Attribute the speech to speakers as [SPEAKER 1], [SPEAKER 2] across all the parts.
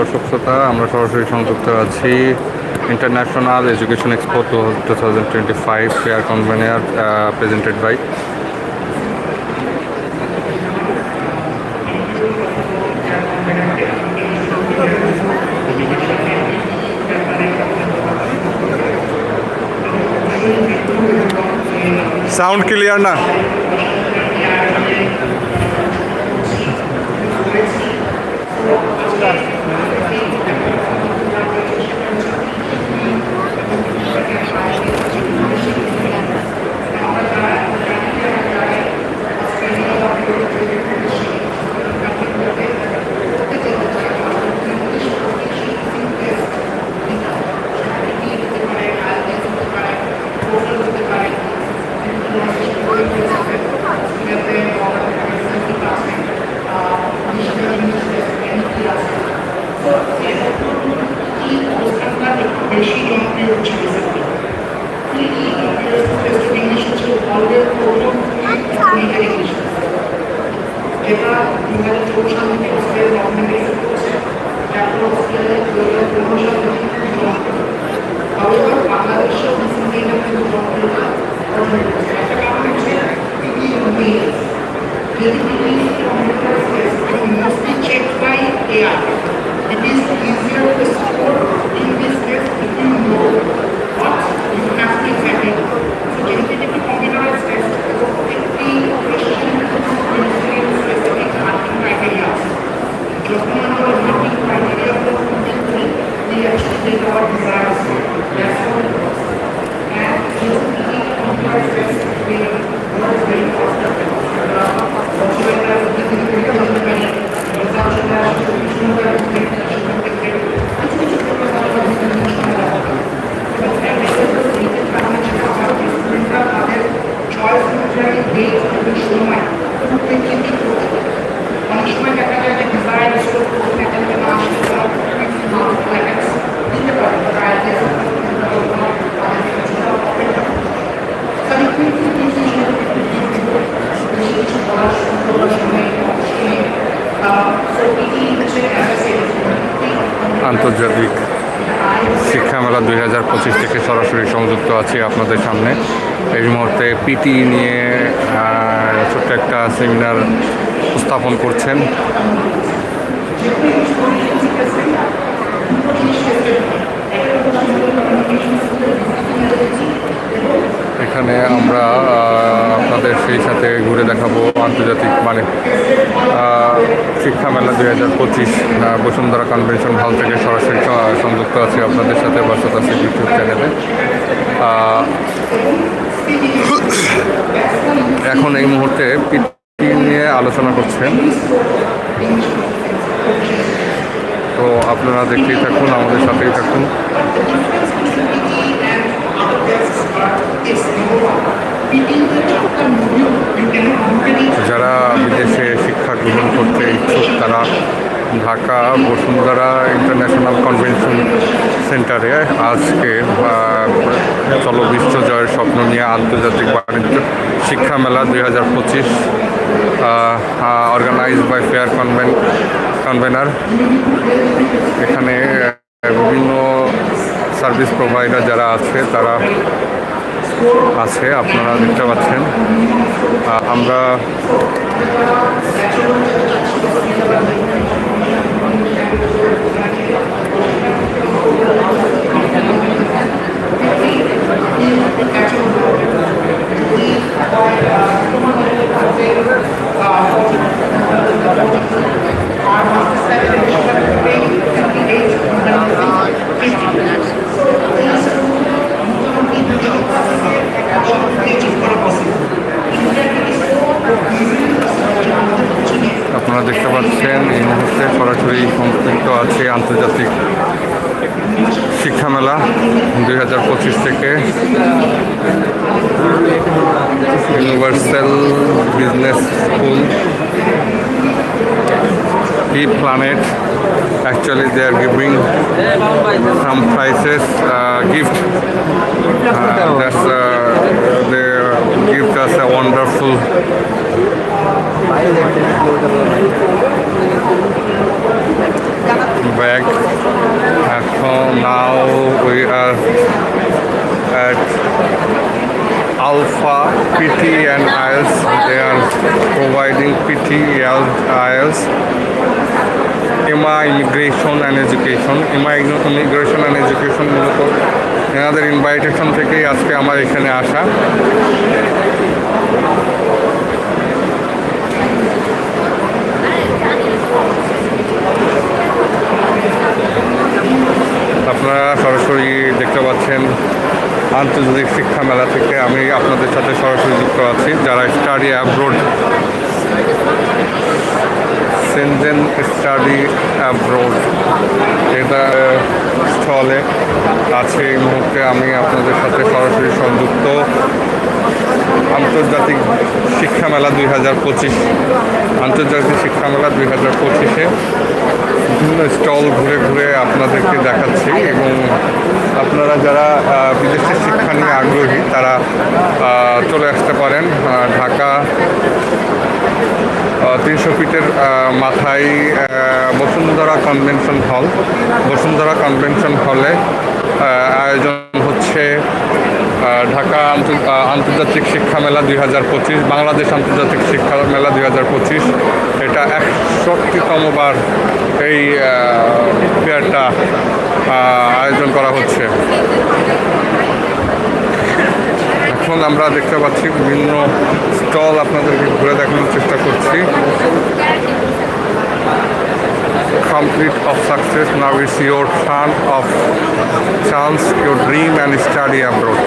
[SPEAKER 1] দর্শক শ্রোতা, আমরা সরাসরি সংযুক্ত আছি international education expo two thousand twenty five fair convenor presented by sound clear না?
[SPEAKER 2] তারপর অস্ট্রেলিয়া দু হাজার পনেরো সাল থেকে However, বাংলাদেশে রিসেন্টলি এটা কিন্তু জনপ্রিয়তা অর্জন করেছে একটা কারণ হচ্ছে পিপি মেলস Basically, computer skills are mostly checked by AI. It is easier to score in this case if you know what you have to exactly do. So, generally, computerized test প্রত্যেকটি question specific marking criteria আছে। যখন আমরা marking criteria গুলো complete করি, we actually get our desired score. That's how it works. And basically, computerized test will work very fast. সচেতনতা বৃদ্ধি করতে হতে পারে রেজাল্ট সেটা আসলে বিষ্ণুকার সেখান থেকে কিছু কিছু প্রকার আমরা বিভিন্ন সময় লাগবে এবং অ্যাপ্লিকেশন দিতে কারণে যেটা হয় স্টুডেন্টরা তাদের চয়েস অনুযায়ী ডেট এবং সময় প্রত্যেক কিন্তু করতে পারে। অনেক সময় দেখা যায় যে ডিজাইন স্টোর করতে গেলে না আসলে তারা দিতে পারে ট্রায়াল টেস্ট তাদের কাছে অপেক্ষা So I think this is কিছু বলার সুন্দর সময়
[SPEAKER 1] আন্তর্জাতিক শিক্ষা মেলা দুই হাজার পঁচিশ থেকে সরাসরি সংযুক্ত আছি আপনাদের সামনে এই মুহূর্তে পিটি নিয়ে আহ, ছোট্ট একটা সেমিনার উপস্থাপন করছেন এখানে আমরা আপনাদের সেই সাথে ঘুরে দেখাবো আন্তর্জাতিক মানে শিক্ষা মেলা দুই হাজার পঁচিশ বসুন্ধরা কনভেনশন হল থেকে সরাসরি সংযুক্ত আছি আপনাদের সাথে বাসত আছে ইউটিউব চ্যানেলে এখন এই মুহূর্তে পিটি নিয়ে আলোচনা করছেন। তো আপনারা দেখতেই থাকুন, আমাদের সাথেই থাকুন। যারা বিদেশে শিক্ষা গ্রহণ করতে ইচ্ছুক, তারা ঢাকা বসুন্ধরা ইন্টারন্যাশনাল কনভেনশন সেন্টারে আজকে চলো বিশ্ব জয়ের স্বপ্ন নিয়ে আন্তর্জাতিক বাণিজ্য শিক্ষা মেলা দুই হাজার পঁচিশ organized by fair conven convenor এখানে বিভিন্ন সার্ভিস প্রোভাইডার যারা আছে তারা আছে আপনারা দেখতে পাচ্ছেন। আমরা আপনারা দেখতে পাচ্ছেন, এই মুহূর্তে সরাসরি সংযুক্ত আছে আন্তর্জাতিক শিক্ষা মেলা দুই হাজার পঁচিশ থেকে। Universal business school Heat Planet. Actually, they are giving some prices uh, gift. Uh, that's uh, they give us a wonderful. Bag. So now we are at Alpha PT and IELTS. They are providing PT, IELTS, EMA Immigration and Education. EMA Immigration and Education মূলত এনাদের invitation থেকেই আজকে আমার এখানে আসা আপনারা সরাসরি দেখতে পাচ্ছেন আন্তর্জাতিক শিক্ষা মেলা থেকে আমি আপনাদের সাথে সরাসরি যুক্ত আছি, যারা study abroad, Schengen study abroad, এটা স্থলে আছে। এই মুহূর্তে আমি আপনাদের সাথে সরাসরি সংযুক্ত। আন্তর্জাতিক শিক্ষা মেলা দুই হাজার পঁচিশ, আন্তর্জাতিক শিক্ষা মেলা দুই হাজার পঁচিশে। বিভিন্ন স্টল ঘুরে ঘুরে আপনাদেরকে দেখাচ্ছি এবং আপনারা যারা বিদেশে শিক্ষা নিয়ে আগ্রহী, তারা চলে আসতে পারেন ঢাকা তিনশো ফিটের মাথায় Bashundhara convention hall. Bashundhara convention হলে আয়োজন হচ্ছে ঢাকা আন্ত- আন্তর্জাতিক শিক্ষা মেলা দুই হাজার পঁচিশ, বাংলাদেশ আন্তর্জাতিক শিক্ষা মেলা দুই হাজার পঁচিশ। এটা একষট্টিতম বার এই ফেয়ারটা আয়োজন করা হচ্ছে। এখন আমরা দেখতে পাচ্ছি বিভিন্ন স্টল আপনাদেরকে ঘুরে দেখানোর চেষ্টা করছি। Complete of success. Now it's your chance of chance your dream and study abroad.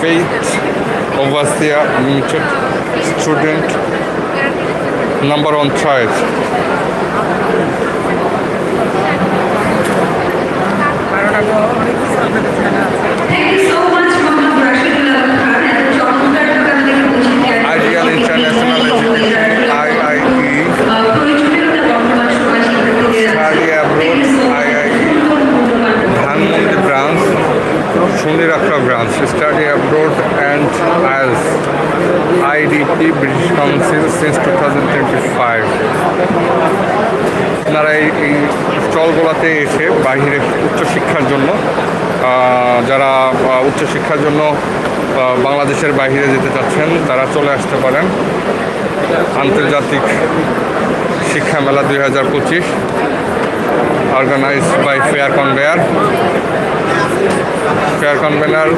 [SPEAKER 1] Faith overseer limited student. Number one choice.
[SPEAKER 2] Thank you
[SPEAKER 1] study abroad and IELTS IDP British council since two thousand twenty five আপনারা এই স্টলগুলোতে এসে বাহিরে উচ্চশিক্ষার জন্য যারা উচ্চশিক্ষার জন্য বাংলাদেশের বাইরে যেতে চাচ্ছেন, তারা চলে আসতে পারেন আন্তর্জাতিক শিক্ষা মেলা দুই হাজার পঁচিশ, organized by Fair Conveyor. Fair Conveyor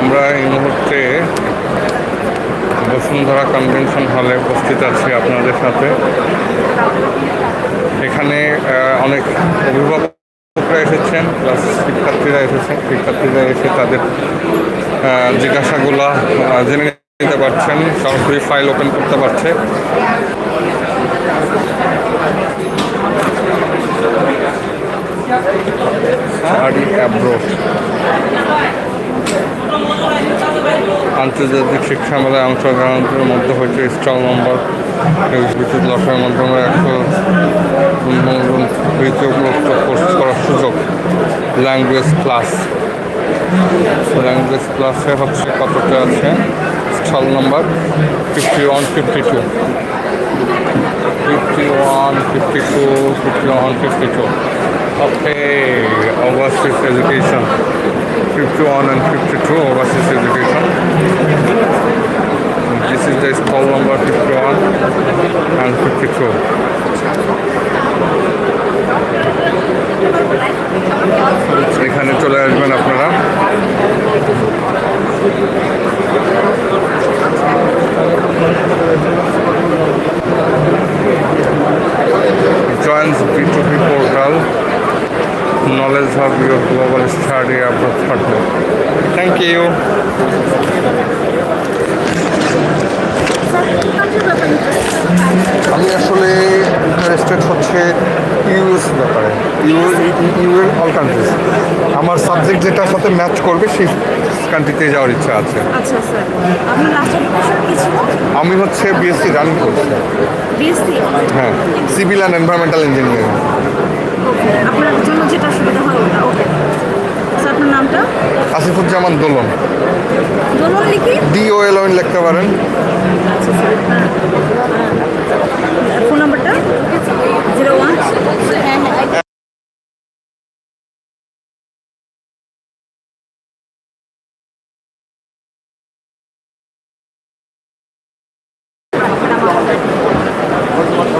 [SPEAKER 1] আমরা এই মুহূর্তে বসুন্ধরা কনভেনশন হলে উপস্থিত আছি আপনাদের সাথে। এখানে অনেক অভিভাবকরা এসেছেন প্লাস শিক্ষার্থীরা এসেছেন। শিক্ষার্থীরা এসে তাদের জিজ্ঞাসাগুলা জেনে নিতে পারছেন সরাসরি ফাইল ওপেন করতে পারছে। আন্তর্জাতিক শিক্ষা মেলায় অংশগ্রহণের মধ্যে হয়েছে স্টল নম্বর বিদ্যুৎ লসের মাধ্যমে একশো বৃত্তি উপলব্ধ কোর্স করার সুযোগ। ল্যাঙ্গুয়েজ ক্লাস ল্যাঙ্গুয়েজ ক্লাসে হচ্ছে কতটা আছে? Stall number fifty one fifty two fifty one fifty two fifty one fifty two Okay, overseas education. 51 and 52 overseas education. This is stall number 51 and 52. এখানে চলে আসবেন আপনারা joins B2B portal knowledge of your global study abroad partner. Thank you. আমি আসলে interested হচ্ছে US ব্যাপারে EU EU all countries আমার subject যেটার সাথে ম্যাচ করবে সেই কান্ট্রিতে যাওয়ার ইচ্ছা আছে।
[SPEAKER 2] আচ্ছা
[SPEAKER 1] আমি হচ্ছে বিএসসি রানিং করছি হ্যাঁ civil and environmental engineering
[SPEAKER 2] okay আপনার জন্য যেটা সুবিধা ওটা। ওকে স্যার আপনার নামটা?
[SPEAKER 1] Asifuzzaman Dolon. D O L when লিখতে পারেন
[SPEAKER 2] ফোন নাম্বারটা জিরো ওয়ান হ্যাঁ হ্যাঁ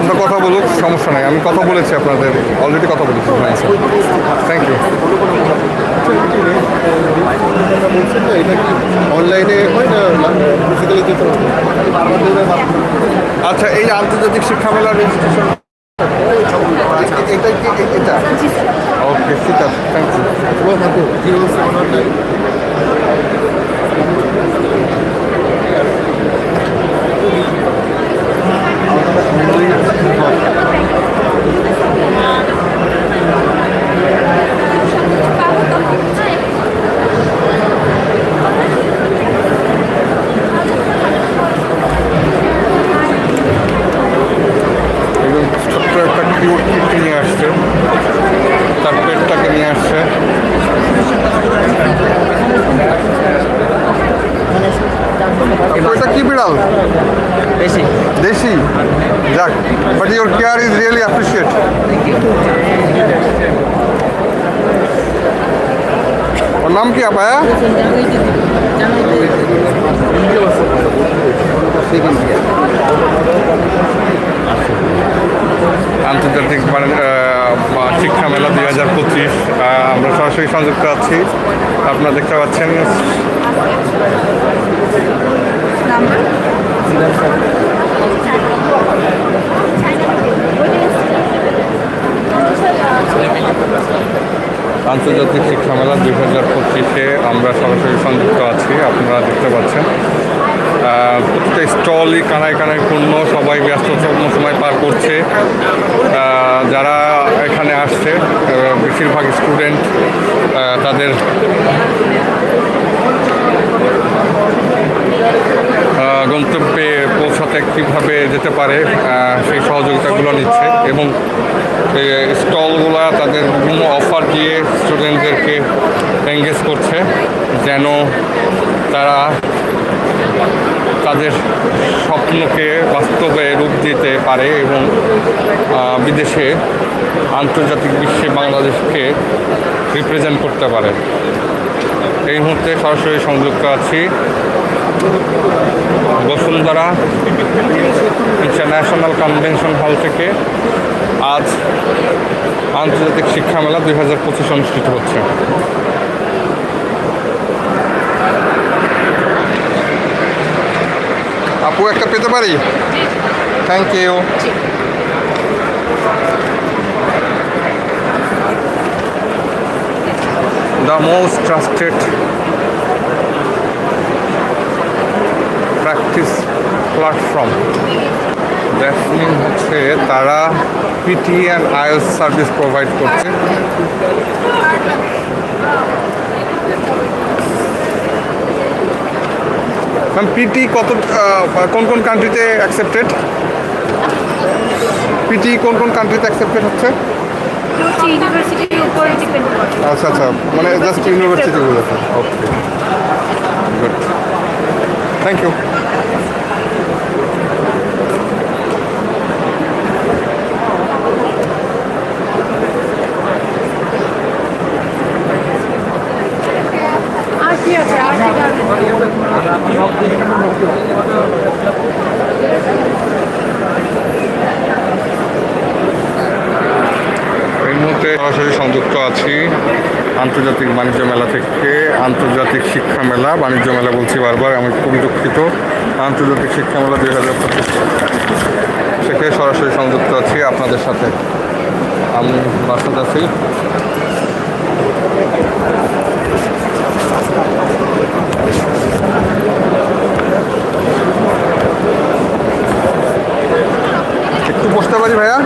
[SPEAKER 1] আপনার কথা বলুক সমস্যা নাই আমি কথা বলেছি আপনাদের অলরেডি কথা বলেছি থ্যাংক ইউ
[SPEAKER 3] বলছেন না এটা কি অনলাইনে হয় না ফিজিক্যালি যেতে হবে
[SPEAKER 1] আচ্ছা এই আন্তর্জাতিক শিক্ষা মেলার রেজিস্ট্রেশন এটা কি? এটা? ওকে ঠিক আছে থ্যাংক ইউ
[SPEAKER 3] Thank হাতে কি হচ্ছে অনলাইন
[SPEAKER 1] এবং ছোট্ট একটা কিউট নিয়ে আসছে। তার পেটটাকে নিয়ে আসছে। এটা কি বিড়াল?
[SPEAKER 4] বেশি
[SPEAKER 1] দেশি? যাক but your care is really appreciate ওর নাম কি আপায়া আন্তর্জাতিক শিক্ষা মেলা দুই হাজার পঁচিশ আমরা সরাসরি সংযুক্ত আছি। আপনারা দেখতে পাচ্ছেন।
[SPEAKER 2] নাম্বার
[SPEAKER 1] আন্তর্জাতিক শিক্ষা মেলা দুই হাজার পঁচিশে আমরা সরাসরি সংযুক্ত আছি, আপনারা দেখতে পাচ্ছেন। প্রতিটা স্টলই কানায় কানায় পূর্ণ, সবাই ব্যস্ত সময় পার করছে। যারা এখানে আসছে বেশিরভাগ স্টুডেন্ট তাদের গন্তব্যে কীভাবে যেতে পারে সেই সহযোগিতাগুলো নিচ্ছে এবং স্টলগুলা তাদের বিভিন্ন অফার দিয়ে স্টুডেন্টদেরকে এঙ্গেজ করছে যেন তারা তাদের স্বপ্নকে বাস্তবে রূপ দিতে পারে এবং বিদেশে আন্তর্জাতিক বিশ্বে বাংলাদেশকে রিপ্রেজেন্ট করতে পারে। এই মুহূর্তে সরাসরি সংযুক্ত আছি। বসুন্ধরা ইন্টারন্যাশনাল কনভেনশন হল থেকে আজ আন্তর্জাতিক শিক্ষা মেলা দুই হাজার পঁচিশ অনুষ্ঠিত হচ্ছে। আপু একটা পেতে পারি? Thank you the most trusted practice platform that mean হচ্ছে তারা PT and IELTS service provide করছে। ম্যাম পিটি কত কোন কোন কান্ট্রিতে অ্যাকসেপ্টেড পিটি কোন কোন কান্ট্রিতে অ্যাকসেপ্টেড হচ্ছে? আচ্ছা আচ্ছা মানে জাস্ট ইউনিভার্সিটিগুলোতে ওকে গুড থ্যাংক ইউ
[SPEAKER 2] আর কি আছে আর কি আছে
[SPEAKER 1] এই মুহূর্তে সরাসরি সংযুক্ত আছি আন্তর্জাতিক বাণিজ্য মেলা থেকে আন্তর্জাতিক শিক্ষা মেলা, বাণিজ্য মেলা বলছি বারবার, আমি খুবই দুঃখিত। আন্তর্জাতিক শিক্ষা মেলা দুই হাজার পঁচিশ থেকে সরাসরি সংযুক্ত আছি আপনাদের সাথে। আমি বাসাতে আছি। একটু বসতে পারি ভাইয়া?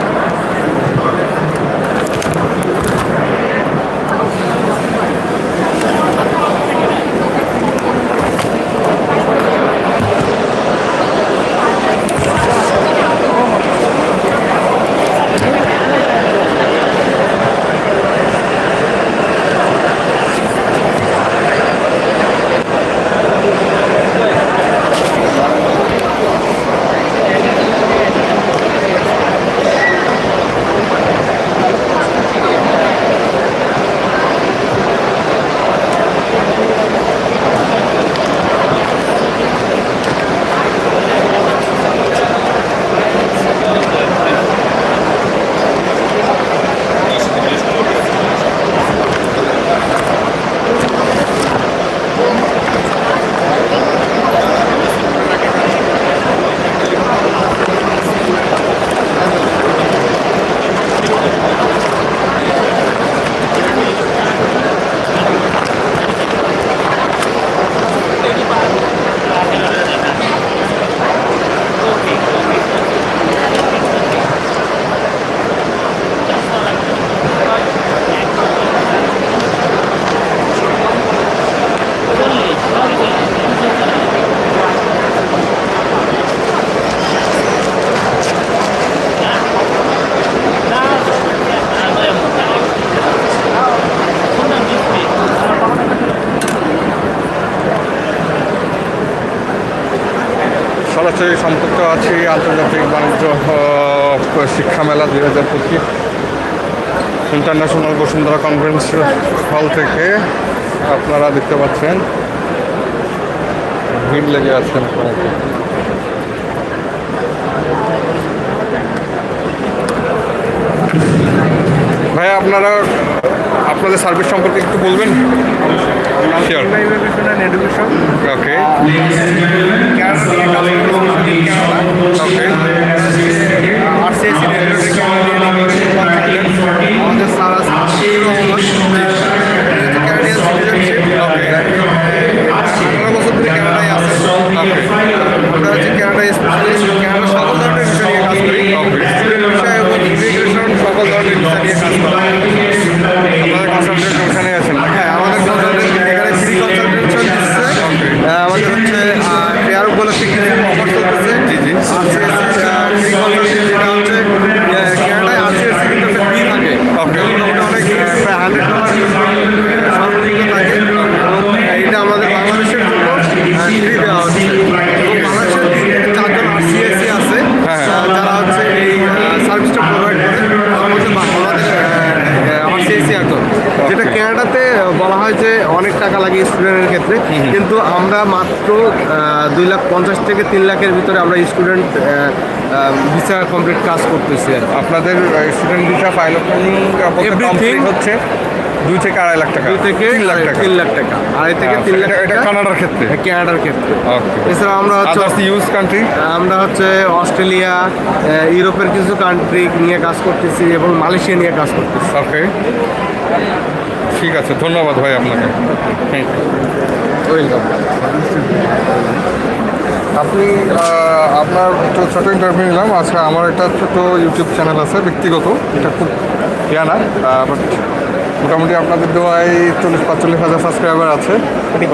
[SPEAKER 1] সরাসরি সম্পৃক্ত আছি আন্তর্জাতিক বাণিজ্য শিক্ষা মেলা দুই হাজার পঁচিশ ইন্টারন্যাশনাল বসুন্ধরা কনফারেন্স হল থেকে আপনারা দেখতে পাচ্ছেন। ভিড় লেগে আছেন ভাই, আপনারা আপনাদের সার্ভিস সম্পর্কে একটু বলবেন শিওর
[SPEAKER 4] এডুকেশন
[SPEAKER 1] ওকে ওকে
[SPEAKER 4] আমাদের সারা কিন্তু আমরা মাত্র দুই লাখ পঞ্চাশ থেকে তিন লাখের ভিতরে আমরা স্টুডেন্ট ভিসা কমপ্লিট কাজ করতেছি আর
[SPEAKER 1] আপনাদের স্টুডেন্ট ভিসা ফাইল
[SPEAKER 4] Everything-
[SPEAKER 1] হচ্ছে দুই থেকে আড়াই লাখ টাকা।
[SPEAKER 4] দুই থেকে
[SPEAKER 1] তিন লাখ টাকা।
[SPEAKER 4] তিন লাখ টাকা। আড়াই থেকে
[SPEAKER 1] আচ্ছা,
[SPEAKER 4] তিন লাখ
[SPEAKER 1] এটা-
[SPEAKER 4] টাকা।
[SPEAKER 1] কানাডার ক্ষেত্রে?
[SPEAKER 4] হ্যাঁ, কানাডার ক্ষেত্রে। এছাড়া আমরা হচ্ছে
[SPEAKER 1] ইউজ কান্ট্রি
[SPEAKER 4] আমরা হচ্ছে অস্ট্রেলিয়া ইউরোপের কিছু কান্ট্রি নিয়ে কাজ করতেছি এবং মালয়েশিয়া নিয়ে কাজ করতেছি।
[SPEAKER 1] ওকে ঠিক আছে ধন্যবাদ ভাই আপনাকে। থ্যাংক ইউ
[SPEAKER 4] ওয়েলকাম
[SPEAKER 1] আপনি আপনার একটু ছোটো ইন্টারভিউ নিলাম। আচ্ছা আমার একটা ছোটো ইউটিউব চ্যানেল আছে, ব্যক্তিগত। এটা খুব ইয়া না বাট মোটামুটি আপনাদের দেওয়ায় চল্লিশ পাঁচচল্লিশ হাজার সাবস্ক্রাইবার আছে। আমি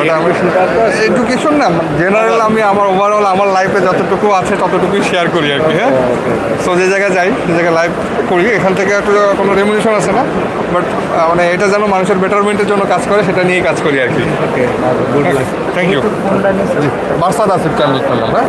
[SPEAKER 1] এডুকেশন না জেনারেল আমি আমার ওভারঅল আমার লাইফে যতটুকু আছে ততটুকুই শেয়ার করি আর কি হ্যাঁ? সো যে জায়গায় যাই সে জায়গায় লাইভ করি এখান থেকে একটু কোনো রেমুনেশন আছে না? বাট মানে এটা যেন মানুষের বেটারমেন্টের জন্য কাজ করে সেটা নিয়েই কাজ করি আর কি। থ্যাংক ইউ বার্সাদ আসিফ করলাম হ্যাঁ?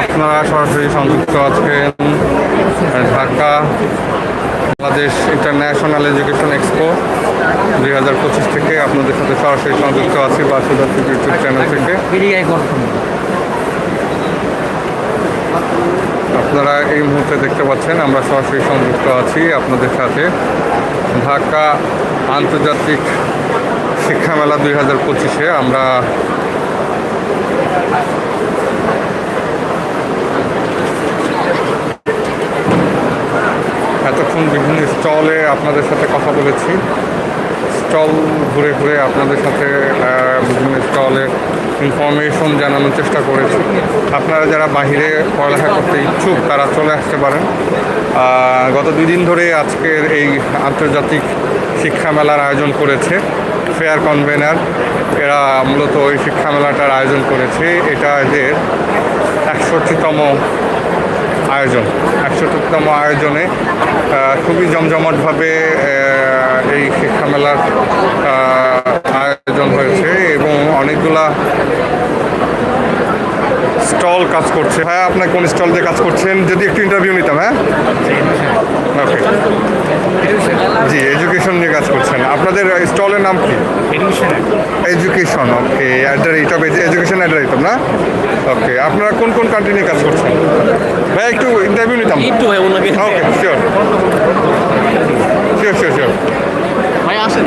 [SPEAKER 1] আপনারা সরাসরি সংযুক্ত আছেন Dhaka Bangladesh international education expo. দুই হাজার পঁচিশ থেকে আপনাদের সাথে সরাসরি সংযুক্ত আছি বাসুদার ইউটিউব চ্যানেল থেকে। আপনারা এই মুহূর্তে দেখতে পাচ্ছেন, আমরা সরাসরি সংযুক্ত আছি আপনাদের সাথে। ঢাকা আন্তর্জাতিক শিক্ষা মেলা দুই হাজার পঁচিশে আমরা এতক্ষণ বিভিন্ন স্টলে আপনাদের সাথে কথা বলেছি। স্টল ঘুরে ঘুরে আপনাদের সাথে বিভিন্ন স্টলের ইনফরমেশন জানানোর চেষ্টা করেছি। আপনারা যারা বাহিরে পড়ালেখা করতে ইচ্ছুক, তারা চলে আসতে পারেন। গত দুই দিন ধরে আজকের এই আন্তর্জাতিক শিক্ষা মেলার আয়োজন করেছে ফেয়ার কনভেনার। এরা মূলত ওই শিক্ষামেলাটার আয়োজন করেছে। এটা এদের একষট্টিতম আয়োজন একষট্টিতম আয়োজনে খুবই জমজমাটভাবে এই শিক্ষা মেলার আয়োজন হয়েছে এবং অনেকগুলা স্টল কাজ করছে। হ্যাঁ আপনার কোন স্টল দিয়ে কাজ করছেন? যদি একটু ইন্টারভিউ নিতাম হ্যাঁ? ওকে জি এডুকেশন নিয়ে কাজ করছেন। আপনাদের স্টলের নাম কি? Education okay at the rate of education at the rate of না? ওকে আপনারা কোন কোন কান্ট্রি নিয়ে কাজ করছেন? ভাই একটু ইন্টারভিউ নিতাম। Okay sure sure sure sure
[SPEAKER 5] ভাই আসেন।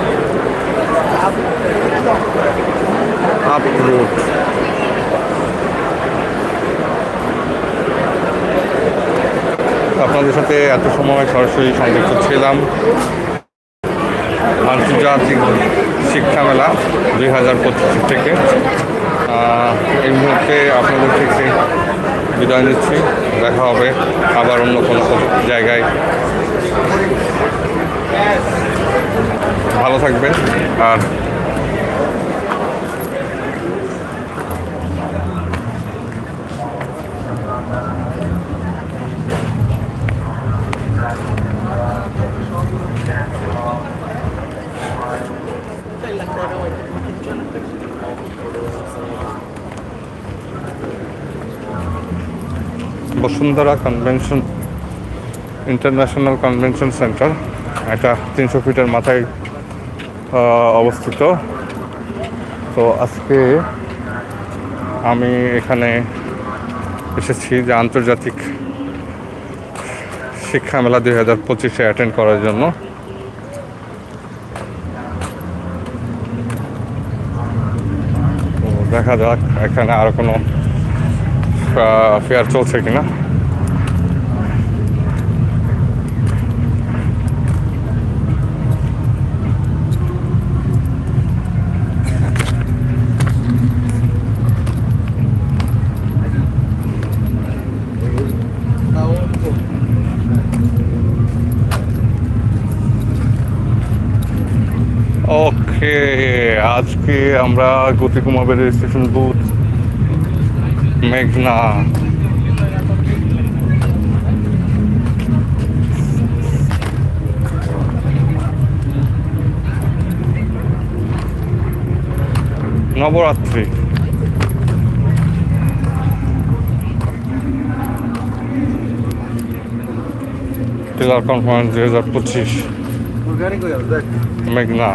[SPEAKER 1] রোড আপনাদের সাথে এত সময় সরাসরি সংযুক্ত ছিলাম। আন্তর্জাতিক শিক্ষা মেলা দুই হাজার পঁচিশ থেকে। এই মুহূর্তে আপনাদের থেকে বিদায় নিচ্ছি। দেখা হবে আবার অন্য কোনো জায়গায়। ভালো থাকবেন আর Bashundhara convention international convention center এটা তিনশো ফিটের মাথায় অবস্থিত। তো আজকে আমি এখানে এসেছি যে আন্তর্জাতিক শিক্ষা মেলা দুই হাজার পঁচিশে অ্যাটেন্ড করার জন্য। দেখা যাক, এখানে আরও কোনো ফেয়ার চলছে কিনা ওকে আজকে আমরা গতি কমাবে রেজিস্ট্রেশন বুথ মেঘনা। নবরাত্রি। টিলার কনফারেন্স দুই হাজার পঁচিশ। মেঘনা।